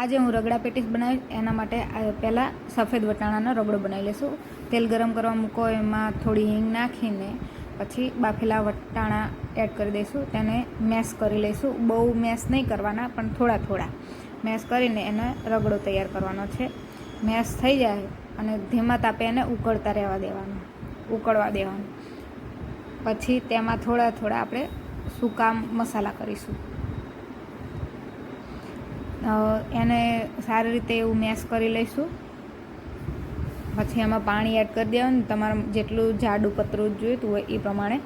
આજે હું રગડા પેટીસ બનાવીશ, એના માટે પહેલાં સફેદ વટાણાનો રગડો બનાવી લઈશું. તેલ ગરમ કરવા મૂકો, એમાં થોડી હિંગ નાખીને પછી બાફેલા વટાણા એડ કરી દઈશું. તેને મેશ કરી લઈશું. બહુ મેશ નહીં કરવાના, પણ થોડા થોડા મેશ કરીને એને રગડો તૈયાર કરવાનો છે. મેશ થઈ જાય અને ધીમા તાપે એને ઉકળતા રહેવા દેવાનું, ઉકળવા દેવાનું. પછી તેમાં થોડા થોડા આપણે સૂકા મસાલા કરીશું. એને સારી રીતે એવું મેશ કરી લઈશું. પછી એમાં પાણી એડ કરી દેવાનું. તમારે જેટલું જાડું પતરું જોઈતું હોય એ પ્રમાણે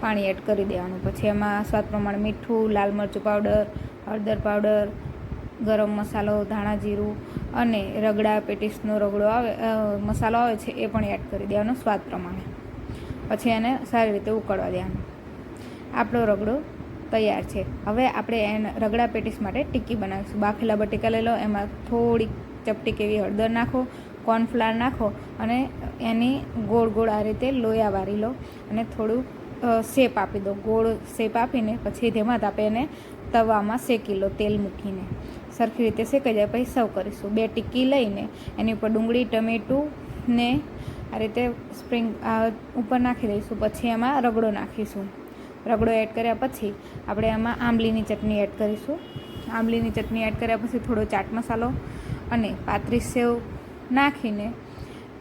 પાણી એડ કરી દેવાનું. પછી એમાં સ્વાદ પ્રમાણે મીઠું, લાલ મરચું પાવડર હળદર પાવડર ગરમ મસાલો, ધાણા જીરું અને રગડા પેટીસનો રગડો આવે મસાલો આવે છે એ પણ એડ કરી દેવાનો સ્વાદ પ્રમાણે. પછી એને સારી રીતે ઉકળવા દેવાનું. આપણો રગડો તૈયાર છે. હવે આપણે એને રગડા પેટીસ માટે ટિક્કી બનાવીશું. બાફેલા બટેકા લઈ લો, એમાં થોડીક ચપટી કેવી હળદર નાખો, કોર્નફ્લાવર નાખો અને એની ગોળ ગોળ આ રીતે લોયા વારી લો અને થોડું શેપ આપી દો. ગોળ શેપ આપીને પછી તેમાં તાપે એને તવામાં શેકી લો તેલ મૂકીને. સરખી રીતે શેકાઈ જાય પછી સર્વ કરીશું. બે ટિક્કી લઈને એની ઉપર ડુંગળી, ટમેટું ને આ રીતે સ્પ્રિંગ ઉપર નાખી દઈશું. પછી એમાં રગડો નાખીશું. રગડો એડ કર્યા પછી આપણે એમાં આંબલીની ચટણી એડ કરીશું. આંબલીની ચટણી એડ કર્યા પછી થોડો ચાટ મસાલો અને પાત્રીસ સેવ નાખીને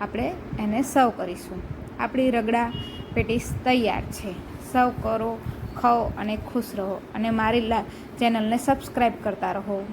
આપણે એને સર્વ કરીશું. આપણી રગડા પેટીસ તૈયાર છે. સર્વ કરો, ખાઓ અને ખુશ રહો અને મારી ચેનલને સબસ્ક્રાઈબ કરતા રહો.